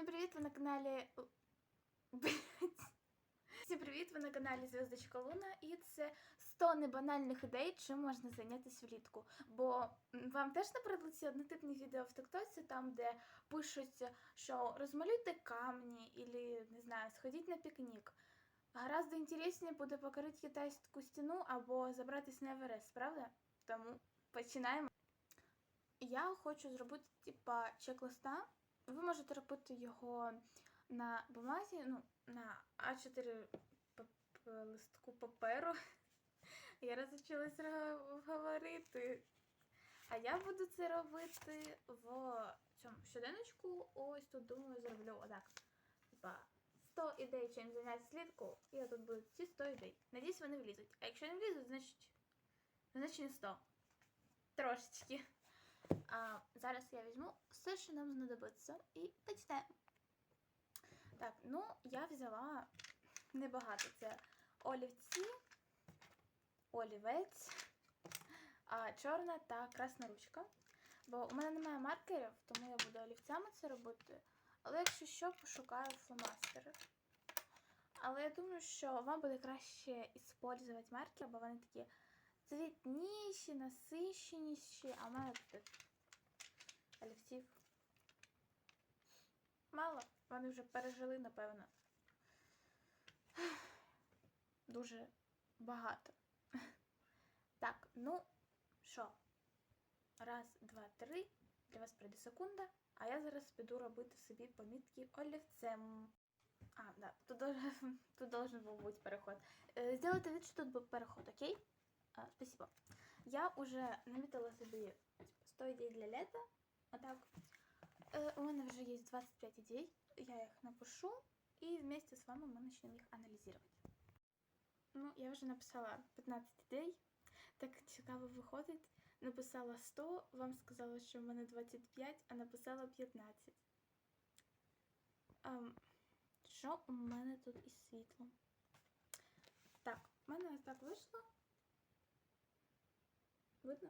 Всім привіт! Ви на каналі. Всім привіт! Ви на каналі Зв'язочка Луна, і це 100 небанальних ідей, чим можна зайнятися влітку. Бо вам теж набридли ці однотипні відео в Тиктоці, там, де пишуть, що розмалюйте камні, і не знаю, сходіть на пікнік. Гораздо інтересніше буде покорити китайську стіну або забратись на Еверест, правда? Тому починаємо. Я хочу зробити типа чек-листа. Ви можете робити його на бумазі, ну, на А4 п- п- листку паперу. Я розучилась говорити. А я буду це робити в цьому щоденочку. Ось тут думаю, зроблю отак. Типа 100 ідей, чим зайняти слідку, і отут будуть ці 100 ідей. Надіюсь, вони влізуть. А якщо не влізуть, значить, значить не 100. Трошечки. А, зараз я візьму все, що нам знадобиться, і почнемо. Так, ну я взяла небагато. Це олівці, олівець, чорна та красна ручка. Бо у мене немає маркерів, тому я буду олівцями це робити. Але якщо що, пошукаю фломастери. Але я думаю, що вам буде краще використовувати маркери, бо вони такі цвітніші, насищеніші, а в мене тут олівців. Мало, вони вже пережили, напевно. Дуже багато. Так, ну що? Раз, два, три. Для вас прийде секунда, а я зараз піду робити собі помітки олівцем. А, да, тут должен, був бути переход. Е, Сделайте вид, що тут був переход, окей? А, спасибо. Я уже намітила собі типу, 100 ідей для лета. Отак. Е, у мене вже є 25 ідей. Я їх напишу і вместе з вами ми почнемо їх аналізувати. Ну, я вже написала 15 ідей. Так цікаво виходить. Написала 100, вам сказала, що в мене 25, а написала 15. Ем, що у мене тут із світлом? Так, у мене ось так вийшло. Видно?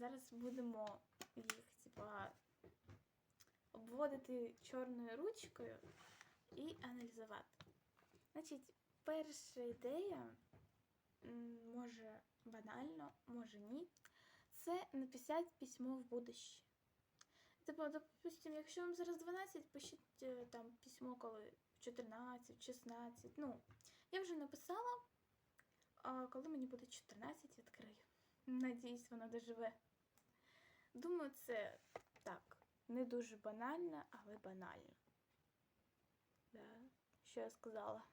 Зараз будемо їх, типа, обводити чорною ручкою і аналізувати. Значить, перша ідея, може банально, може ні, це написати письмо в будуще. Типу, допустим, якщо вам зараз 12, пишіть е, там письмо, коли в 14, 16. Ну, я вже написала, а коли мені буде 14, відкрию. Надіюсь, вона доживе. Думаю, це так, не дуже банально, але банально. Да. Що я сказала?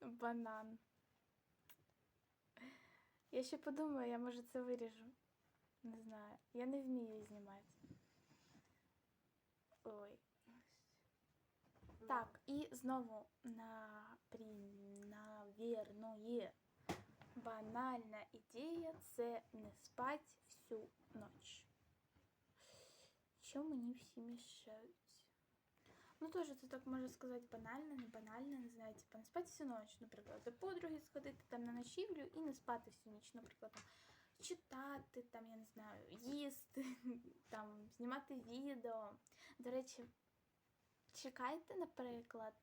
Банан. Я ще подумаю, я може це виріжу. Не знаю. Я не вмію знімати. Ой. Так, і знову на навірное. Банальна ідея це не спать всю ніч. Що мені всі мішають? Ну, теж це так можна сказати банально, не банально, не знаю, типа не спати всю ніч, наприклад, до подруги сходити там на ночівлю і не спати всю ніч, наприклад, там, читати, там, я не знаю, їсти, там, знімати відео. До речі, чекайте, наприклад,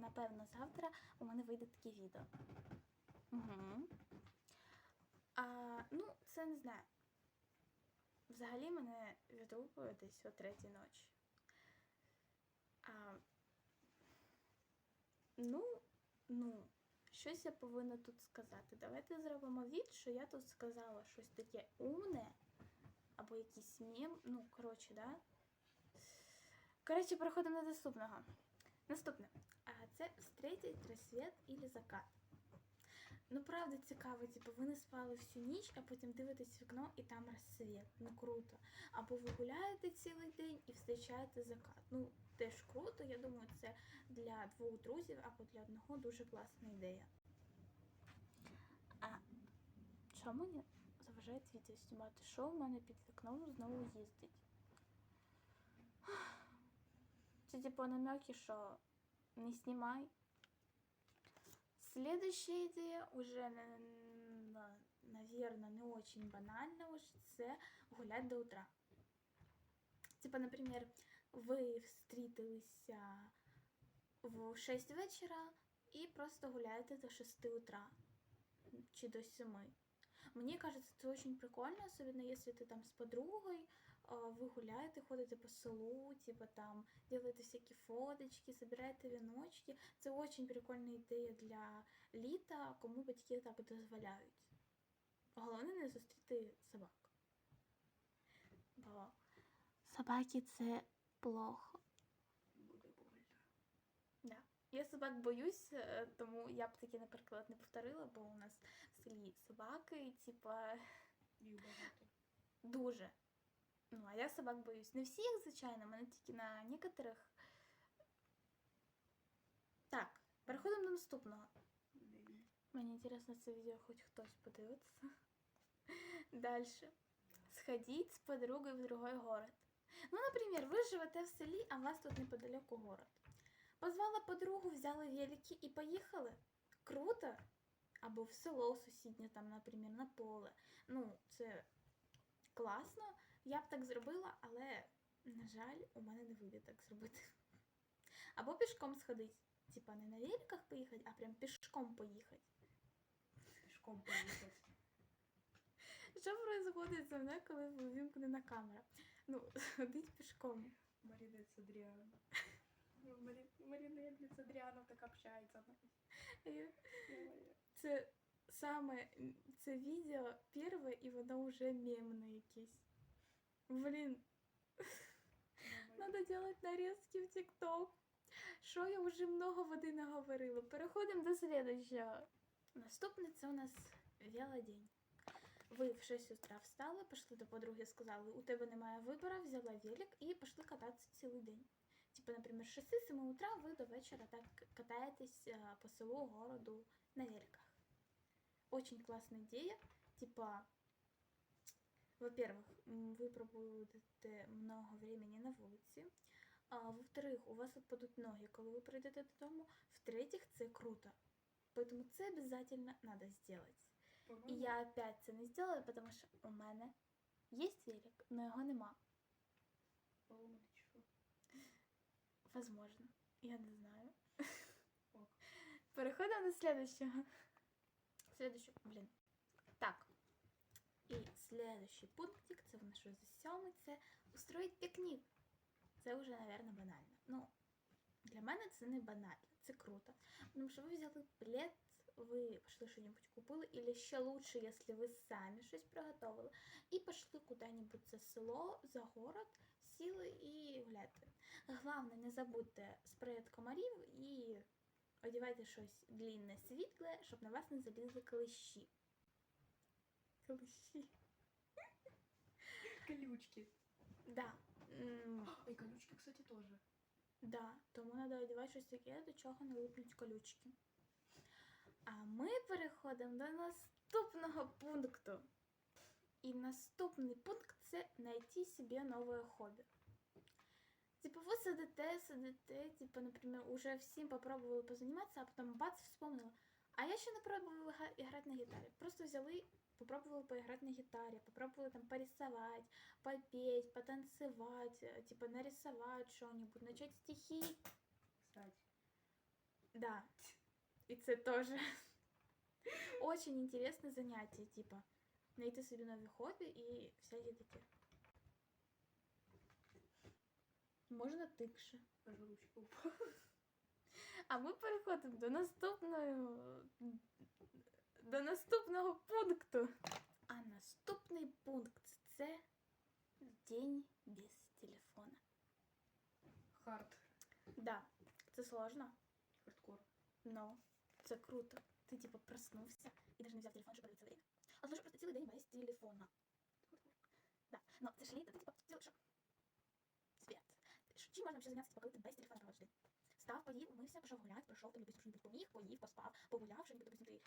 напевно, завтра у мене вийде таке відео. Угу. А, ну, це не знаю. Взагалі мене відгукує десь о третій ночі. А, ну, ну, щось я повинна тут сказати. Давайте зробимо від, що я тут сказала щось таке умне, або якийсь мем. Ну, коротше, да? Коротше, переходимо до наступного. Наступне. А, це встретить рассвет или закат. Ну, правда, цікаво, типу, ви не спали всю ніч, а потім дивитесь вікно і там розсвіт. Ну круто. Або ви гуляєте цілий день і зустрічаєте закат. Ну, теж круто. Я думаю, це для двох друзів або для одного дуже класна ідея. А чому мені заважає відео знімати? Що в мене під вікном знову їздить? Це типу намеки, що не знімай. Следующая идея уже, на, на, наверное, не очень банально уж це гулять до утра. Типа, наприклад, ви встрітилися в 6 вечора і просто гуляєте до 6 утра чи до 7. Мені кажется, це очень прикольно, особенно если ти там з подругой, ви гуляєте, ходите по селу, типа там делаете всякі фоточки, собираєте віночки. Це очень прикольна ідея для літа, кому батьки так дозволяють. Головне не зустріти собак. Бо собаки це плохо. Буде больно. Да. Я собак боюсь, е, тому я б таки, наприклад, не повторила, бо у нас в селі собаки, типа, багато. дуже. Ну, а я собак боюсь. Не всіх, звичайно, мене тільки на некоторих. Так, переходимо до наступного. Мені інтересно, це відео хоч хтось подивиться. Дальше. Сходіть з подругою в другой город. Ну, наприклад, ви живете в селі, а у вас тут неподалеку город. Позвала подругу, взяли велики і поїхали. Круто. Або в село сусіднє, там, наприклад, на поле. Ну, це класно. Я б так зробила, але, на жаль, у мене не вийде так зробити. Або пішком сходить. Типа не на великах поїхати, а прям пішком поїхати. Пішком поїхати. Що происходить зі мною, коли вимкнена камера? Ну, ходить пішком. Марина Цадріан. Марі... Марина Цадріанов так общається. Це саме це відео перше, і воно вже мемне якесь. Блін, надо делать нарезки в TikTok. Що я вже много води наговорила. Переходимо до следующего. Наступне це у нас велодень. Ви в 6 утра встали, пішли до подруги, сказали, у тебе немає вибору, взяла велик і пішли кататися цілий день. Типа, наприклад, з 6-7 утра ви до вечора так катаєтесь по селу, городу на великах. Очень классная идея. Типа, во-первых, м, вы проводите много времени на вулиці. А во-вторых, у вас отпадуть ноги, коли ви прийдете додому. В-третьих, це круто. Поэтому це обязательно надо сделать. І я опять це не сделала, потому що у мене є велик, но його нема. Поломаний чи що? Возможно. Я не знаю. Ок. Переходимо до следующего. Следующий, блін. і следующий пунктик, це в нас що за сьомий, це устроїть пікнік. Це вже, напевно, банально. Ну, для мене це не банально, це круто. Тому що ви взяли плед, ви пішли щось купили, или ще лучше, якщо ви самі щось приготували, і пішли куди-небудь за село, за город, сіли і гуляти. Главное, не забудьте спрей комарів і одягайте щось длинне, світле, щоб на вас не залізли клещі. Клещі. Колючки. Да. М, Ой, колючки, кстати, тоже. Да, тому треба одягати щось таке, до чого не липнуть колючки. А ми переходимо до наступного пункту. І наступний пункт це знайти собі нове хобі. Типа ви сидите, сидите, типа, наприклад, уже всім попробували позаніматися, а потім бац, вспомнили. А я ще не пробувала грати на гітарі. Просто взяли, попробували поіграти на гітарі, попробували там порисовать, попеть, потанцевать, э, типа нарисовать что-нибудь, начать стихи. Кстати. Да. И це тоже очень интересное занятие, типа знайти собі нові хобі і всякі таке. Можна тикше. Аж ручка упала. А ми переходимо до наступного До наступного пункту. А наступний пункт це день без телефона. Хард. Да, це сложно, Хардкор. но це круто. Ти типа проснувся і навіть не взяв телефон, щоб подивитися время. А лежиш просто цілий день без телефона. Да, но це ж літо, ти типа цілий що? Можна ще зайнятися, ти без телефона проводиш? Став, поїв, умився, пішов гуляти, пройшов тобі щось поміг, поїв, поспав, погуляв, що допустим, ти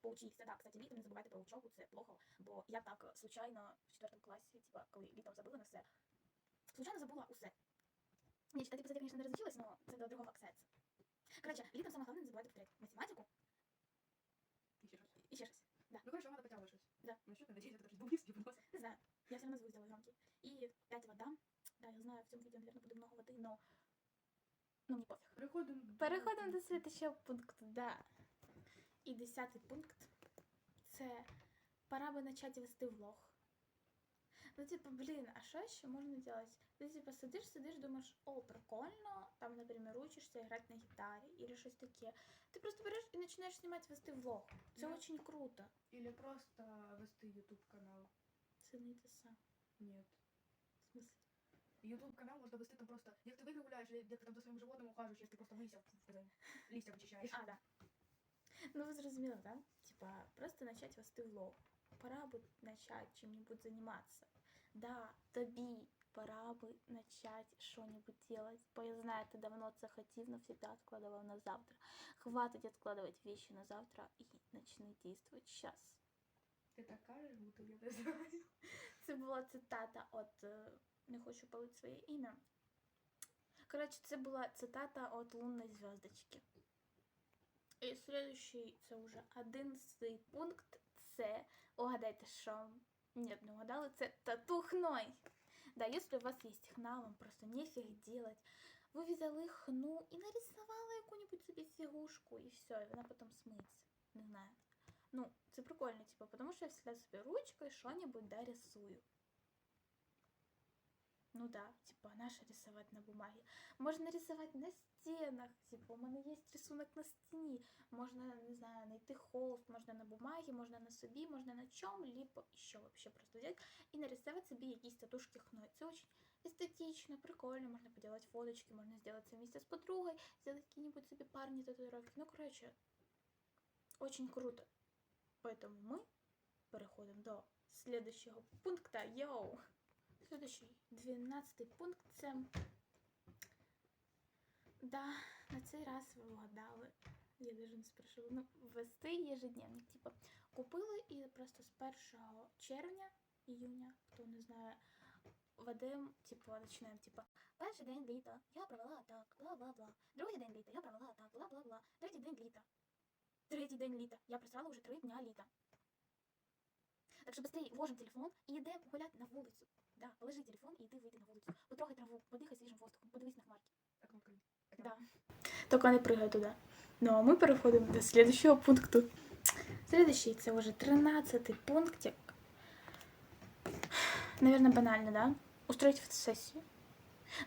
поучився. Да, кстати, літом не забувайте про учебу, це плохо, бо я так е, случайно в четвертому класі, типа, коли літом забула на все, случайно забула усе. Ні, читати писати, звісно, не розучилась, но це до другого касається. Короче, літом саме головне не забувайте повторяти математику І ще раз. і ще щось. Ну, короче, вам надо потягивать щось. Да. Ну что, надеюсь, это тоже будет типа Не знаю, я все равно звук сделаю громкий. И опять вода. Да, я знаю, в цьому відео, наверное, буде много води, но... Ну, мені пофіг. Переходимо Переходимо до следующего пункту, да. І десятий пункт це пора би почати вести влог. Ну, типа, блін, а що ще можна делать? Ти типа сидиш, сидиш, думаєш, о, прикольно, там, наприклад, учишся грати на гітарі или щось таке. Ти просто береш і починаєш знімати вести влог. Це Да. очень круто. Или просто вести YouTube канал. Це не те саме. Нет. В смысле? YouTube канал можно вести там просто, як ти в ігри гуляєш, или як ти там за своїм животним ухажуєш, як ти просто листя, листя вичищаєш. А, да. Ну, ви зрозуміли, да? Типа, просто начать вести влог. Пора би начать чим-нибудь заниматься. Да, тобі пора би начать що-нибудь делать. Бо я знаю, ти давно це хотів, но всегда откладывал на завтра. Хватить откладывать вещи на завтра і начни действовать сейчас. Ти так кажеш, будто я не знаю. Це була цитата от е, не хочу палити своє ім'я. Коротше, це була цитата от лунної зв'язочки. І следующий, це вже одинадцятий пункт. Це угадайте, що ні, не угадали, це тату хной. Да, если у вас есть хна, вам просто нефиг делать. Ви взяли хну і нарисували яку-нибудь собі фігушку, і все, і вона потім смиється. Не знаю. Ну, це прикольно, типа, потому что я всегда себе ручкой что-нибудь да рисую. Ну да, типа, наше рисовать на бумаге. Можно рисовать на стенах, типа, у мене є рисунок на стіні. Можна, не знаю, знайти холст, можна на бумагі, можна на собі, можна на чому-либо ще вообще просто взять і нарисувати собі якісь татушки хной. Це очень естетично, прикольно, можна поделать фоточки, можна сделать це вместе з подругой, сделать какие-нибудь себе парні татуировки. Ну, короче, очень круто. Поэтому мы переходим до следующего пункта. Йоу! Следующий, 12 пункт це. Да, на цей раз ви вгадали. Я даже не спрашивала. Ну, вести ежедневник. Типа, купили і просто з 1 червня, июня, хто не знає, ведемо, типу, починаємо, типа, перший день літа, я провела так, бла-бла-бла. Другий день літа, я провела так, бла-бла-бла. Третій день літа. Третій день літа. Я просрала вже три дня літа. Так що быстрее ложим телефон і йдемо гуляти на вулицю. Да, положи телефон і йди вийди на вулицю. Потрогай траву, подихай свіжим воздухом, подивись на хмарки. Так, ну, окей. Да. Только не прыгай туда. Ну, а мы переходим до следующего пункту. Следующий, це уже 13 пунктик. Наверное, банально, да? Устроить фотосессию.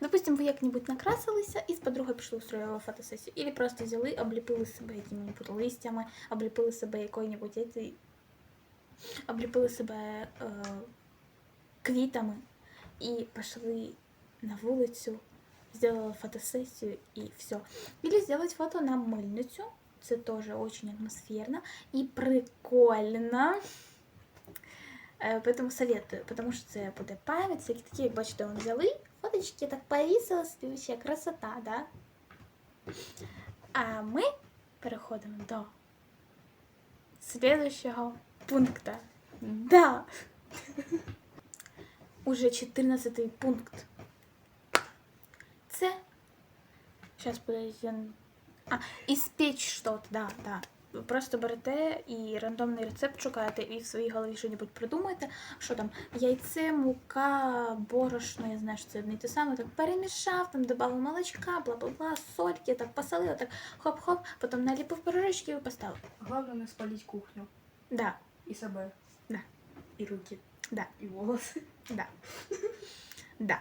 Допустим, ви як-небудь накрасилися і з подругою пішли устроїли фотосесію. Или просто взяли, обліпили себе якими-небудь листями, обліпили себе якою-небудь этой... обліпили себе е, квітами і пішли на вулицю, сделала фотосессию и все. Или сделать фото на мыльницу. Это тоже очень атмосферно и прикольно. Е, Поэтому советую, потому що це буде пам'ять, всякі такі, як бачите, он взяли фоточки, так повісили собі вообще красота, да? А ми переходимо до следующего пункта. Да! Уже 14 пункт. Це. Сейчас, подожди. А, іспечь что-то, да, да. Просто берете і рандомний рецепт шукаєте, і в своїй голові щось придумаєте, що там яйце, мука, борошно, я знаю, що це одне і те саме, так перемішав, там додав молочка, бла-бла-бла, сольки, так посолив, так хоп-хоп, потім наліпив пирожечки і поставив. Главное не спалить кухню. Да, І себе. Да. І руки. Да. І волоси. да. Да.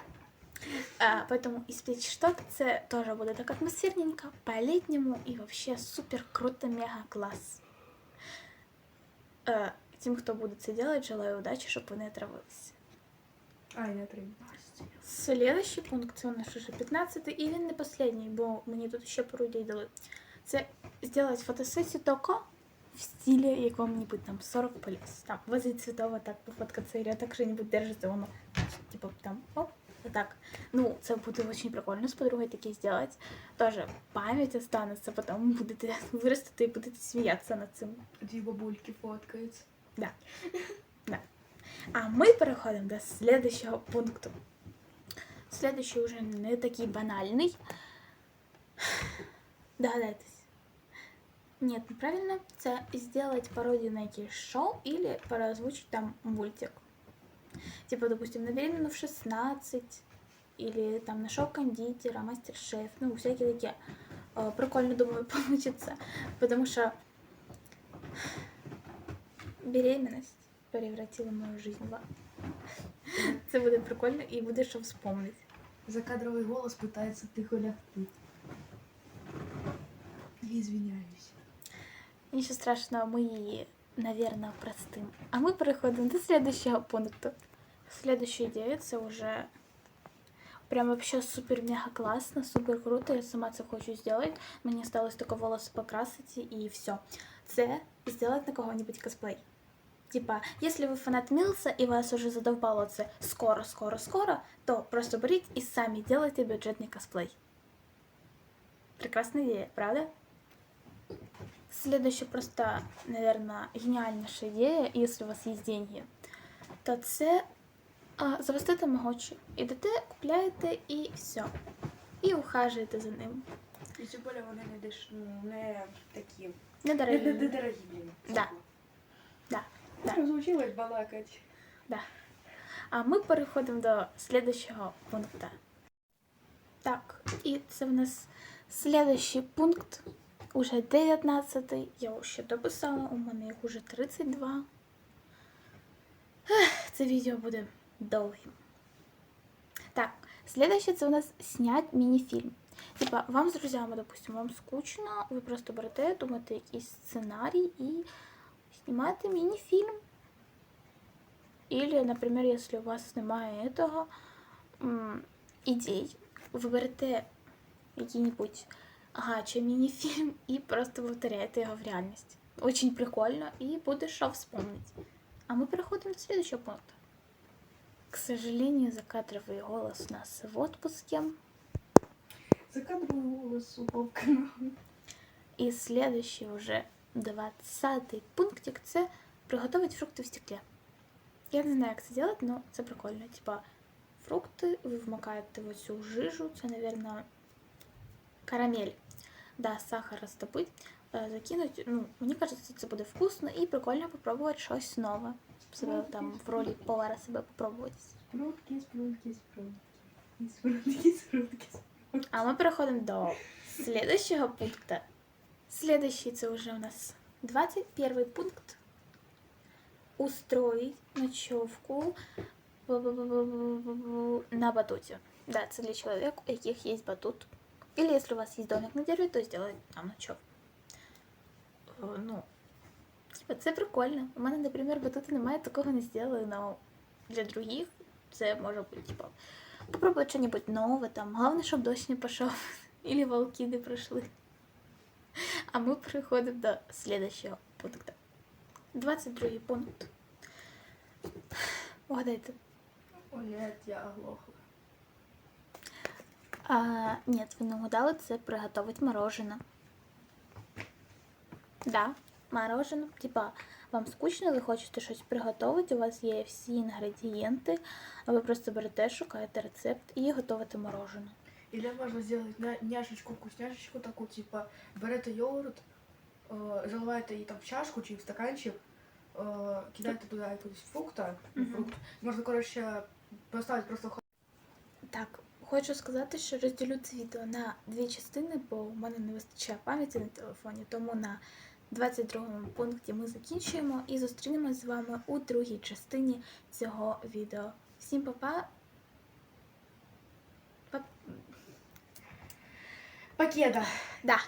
А, поэтому испечь что-то це тоже буде так атмосферненько, по-летнему и вообще супер круто, мега класс. Э, тем, кто будет це делать, желаю удачи, щоб вони отравились. А, я три. Следующий пункт це у нас уже 15 і він не последній, бо мені тут ще пару ідей дали. Це зробити фотосесію тільки В стилі якому-нибудь там 40 плюс. Там возле цветова так пофоткаться, или так що-нибудь держиться, воно типа там оп, так. Ну, це буде дуже прикольно з подругою таке зробити. Тоже пам'ять останеться, потім будете виростити і будете сміятися над цим. Дві бабульки фоткаються. А ми переходимо до следующего пункту. Следующий уже не такий банальний. Догадайтесь. Нет, неправильно. Це сделать пародию на якесь шоу или переозвучить там мультик. Типа, допустим, на беременну в 16 или там на шоу кондитера, мастер-шеф, ну, всякие такие. Э, Прикольно, думаю, получится. Потому что беременность превратила мою жизнь в ад. Це буде прикольно і буде що вспомнити. Закадровый голос пытается тихо лягти. Я извиняюсь. Нічого страшного, її, наверное, простим. А ми переходимо до следующего пункту. Следующая це вже прям вообще супер мега классно, супер круто. Я сама це хочу сделать. Мені осталось только волосы покрасити і все. Це сделать на кого-нибудь косплей. Типа, если вы фанат Милса и вас уже задовбало це скоро, скоро, скоро, то просто беріть і самі делайте бюджетний косплей. Прекрасная идея, правда? Следующая просто, наверное, гениальнейшая идея, если у вас есть деньги, то це а, завести тамагочі. Ідете, купляєте і все. І ухажуєте за ним. І тим більше вони не деш... ну, не такі. Не Не, дорогі. не, не дорогі, блін. Да. Да. Да. Розучилась балакать. А ми переходимо до следующего пункту. Так, і це в нас следующий пункт. Уже 19 Я його ще дописала, у мене їх уже 32. Ех, Це відео буде довгим. Так, следующее це у нас снять міні-фільм. Типа, вам з друзями, допустим, вам скучно, ви просто берете, думаєте якийсь сценарій і знімаєте міні-фільм. Или, например, если у вас немає этого ідей, ви берете який-нибудь гача міні-фільм і просто повторяєте його в реальність. Очень прикольно і буде що вспомнить. А мы переходим до следующего пункта. К сожалению, закадровый голос у нас в отпуске. Закадровий голос упав канал. И следующий уже 20 пунктик це приготовить фрукти в стеклі. Я не знаю, як це робити, але це прикольно. Типа фрукти, ви вмикаєте в цю жижу, це, наверное, карамель. Да, сахар роздобыть, е, закинуть. Ну, мені кажется, це буде вкусно і прикольно попробувати щось нове. Себе там в ролі повара себе попробувати. Спрутки, спрутки, спрутки. Спрутки, спрутки. А ми переходимо до следующего пункта. Следующий це вже у нас 21 пункт. Устроить ночевку на батуте. Да, це для чоловік, у яких є батут. Или если у вас есть домик на дереві, то сделать там ночевку. Е, Ну, типа, це прикольно. У мене, наприклад, батути немає, такого не сделали, но для других це може бути, типа, попробовать что-нибудь новое, там, главное, щоб дощ не пошел, или волки не пройшли. А ми переходимо до следующего пункта. 22 пункт. Угадайте. О, нет, я оглохла. А, нет, ви не угадали, це приготовить мороженое. Да, мороженое. Типа, вам скучно, ви хочете щось приготувати, у вас є всі інгредієнти, а ви просто берете, шукаєте рецепт і готуєте мороженое. Или можно сделать ня- няшечку, вкусняшечку такую, типа, берете йогурт, э, заливаєте її там в чашку чи в стаканчик, э, кидаєте туди якогось фрукта, ну, фрукт. Можна, коротше, поставити просто Так, хочу сказати, що розділю це відео на дві частини, бо у мене не вистачає пам'яті на телефоні. Тому на 22 пункті ми закінчуємо і зустрінемось з вами у другій частині цього відео. Всім па-па! Па- Покеда. Да.